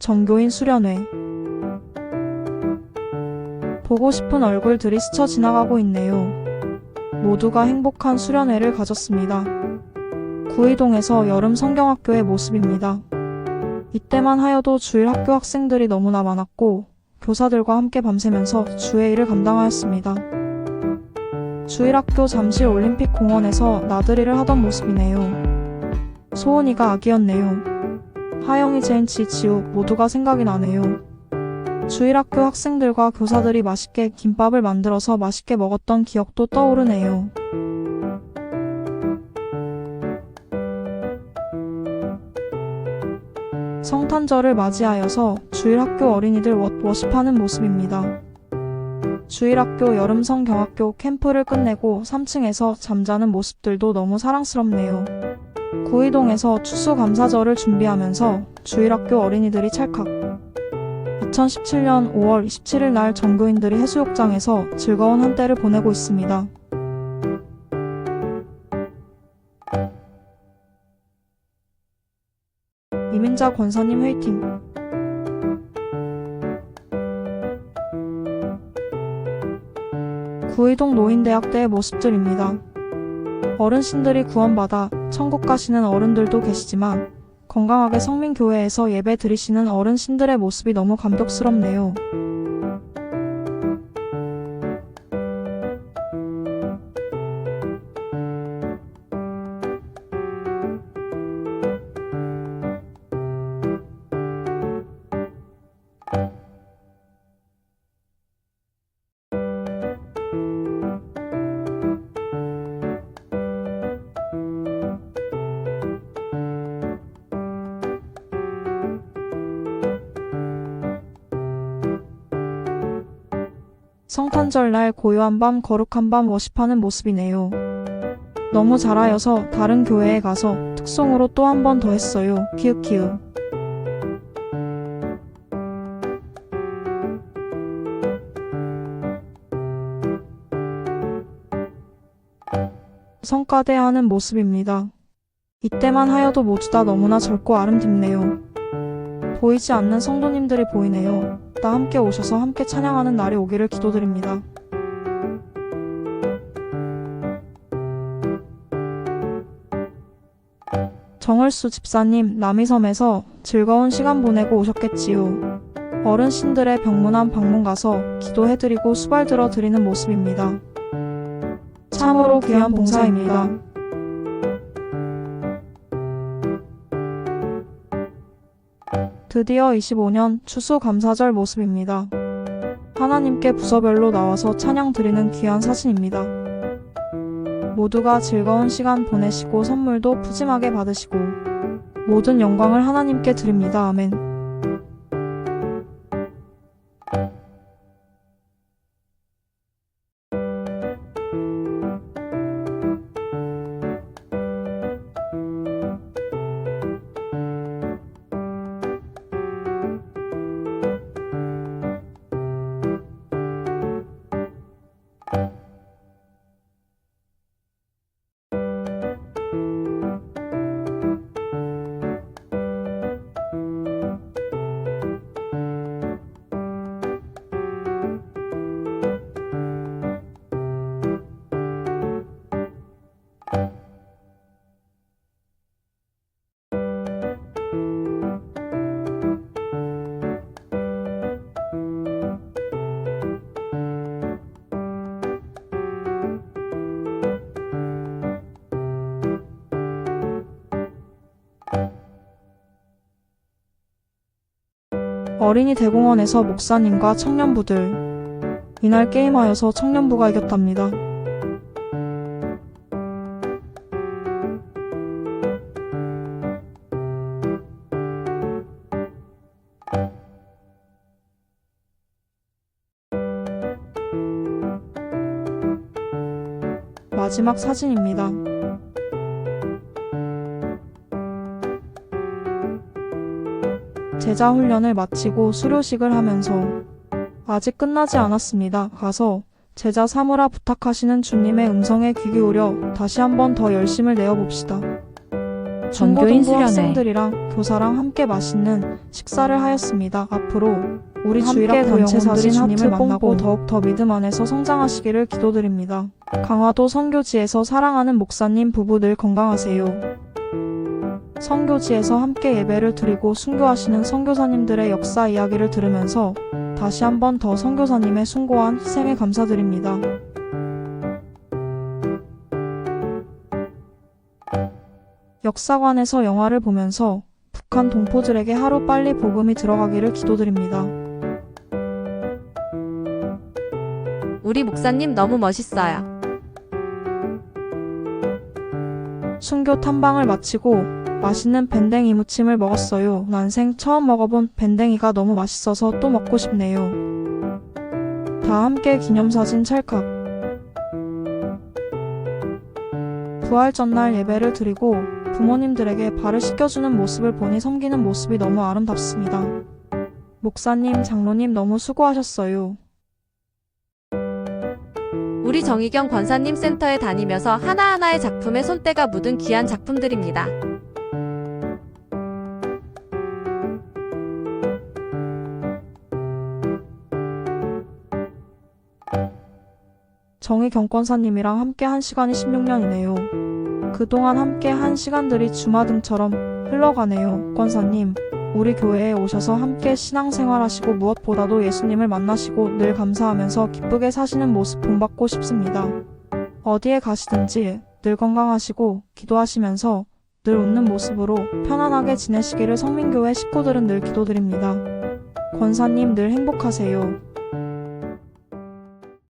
전교인 수련회. 보고 싶은 얼굴들이 스쳐 지나가고 있네요. 모두가 행복한 수련회를 가졌습니다. 구이동에서 여름 성경학교의 모습입니다. 이때만 하여도 주일 학교 학생들이 너무나 많았고, 교사들과 함께 밤새면서 주의 일을 감당하였습니다. 주일 학교 잠실 올림픽 공원에서 나들이를 하던 모습이네요. 소은이가 아기였네요. 하영이, 젠치, 지우 모두가 생각이 나네요. 주일학교 학생들과 교사들이 맛있게 김밥을 만들어서 맛있게 먹었던 기억도 떠오르네요. 성탄절을 맞이하여서 주일학교 어린이들 워- 워십하는 모습입니다. 주일학교 여름성경학교 캠프를 끝내고 3층에서 잠자는 모습들도 너무 사랑스럽네요. 구이동에서 추수감사절을 준비하면서 주일학교 어린이들이 찰칵 2017년 5월 27일 날 전교인들이 해수욕장에서 즐거운 한때를 보내고 있습니다. 이민자 권사님 회의팀 구의동 노인대학대의 모습들입니다. 어르신들이 구원받아 천국 가시는 어른들도 계시지만 건강하게 성민교회에서 예배 드리시는 어른신들의 모습이 너무 감격스럽네요. 성탄절 날 고요한 밤 거룩한 밤 워십하는 모습이네요. 너무 잘하여서 다른 교회에 가서 특송으로 또 한 번 더 했어요. 키읔키읔. 성가대하는 모습입니다. 이때만 하여도 모두 다 너무나 젊고 아름답네요. 보이지 않는 성도님들이 보이네요. 다 함께 오셔서 함께 찬양하는 날이 오기를 기도드립니다. 정을수 집사님 남이섬에서 즐거운 시간 보내고 오셨겠지요. 어른신들의 병문안 방문 가서 기도해드리고 수발 들어 드리는 모습입니다. 참으로 귀한 봉사입니다. 드디어 25년 추수감사절 모습입니다. 하나님께 부서별로 나와서 찬양 드리는 귀한 사진입니다. 모두가 즐거운 시간 보내시고 선물도 푸짐하게 받으시고 모든 영광을 하나님께 드립니다. 아멘. 어린이 대공원에서 목사님과 청년부들. 이날 게임하여서 청년부가 이겼답니다. 마지막 사진입니다. 제자 훈련을 마치고 수료식을 하면서 아직 끝나지 않았습니다. 가서 제자 삼으라 부탁하시는 주님의 음성에 귀 기울여 다시 한번 더 열심을 내어 봅시다. 전교인 수련회. 학생들이랑 교사랑 함께 맛있는 식사를 하였습니다. 앞으로 우리 함께 주일학교 단체 사진 주님을 만나고 뽕뽕. 더욱 더 믿음 안에서 성장하시기를 기도드립니다. 강화도 선교지에서 사랑하는 목사님 부부 늘 건강하세요. 선교지에서 함께 예배를 드리고 순교하시는 선교사님들의 역사 이야기를 들으면서 다시 한 번 더 선교사님의 숭고한 희생에 감사드립니다. 역사관에서 영화를 보면서 북한 동포들에게 하루 빨리 복음이 들어가기를 기도드립니다. 우리 목사님 너무 멋있어요. 순교 탐방을 마치고 맛있는 밴댕이 무침을 먹었어요. 난생 처음 먹어본 밴댕이가 너무 맛있어서 또 먹고 싶네요. 다 함께 기념사진 찰칵. 부활 전날 예배를 드리고 부모님들에게 발을 씻겨주는 모습을 보니 섬기는 모습이 너무 아름답습니다. 목사님, 장로님 너무 수고하셨어요. 우리 정희경 권사님 센터에 다니면서 하나하나의 작품에 손때가 묻은 귀한 작품들입니다. 정의 경권사님이랑 함께 한 시간이 16년이네요. 그동안 함께 한 시간들이 주마등처럼 흘러가네요. 권사님, 우리 교회에 오셔서 함께 신앙생활 하시고 무엇보다도 예수님을 만나시고 늘 감사하면서 기쁘게 사시는 모습 본받고 싶습니다. 어디에 가시든지 늘 건강하시고 기도하시면서 늘 웃는 모습으로 편안하게 지내시기를 성민교회 식구들은 늘 기도드립니다. 권사님 늘 행복하세요.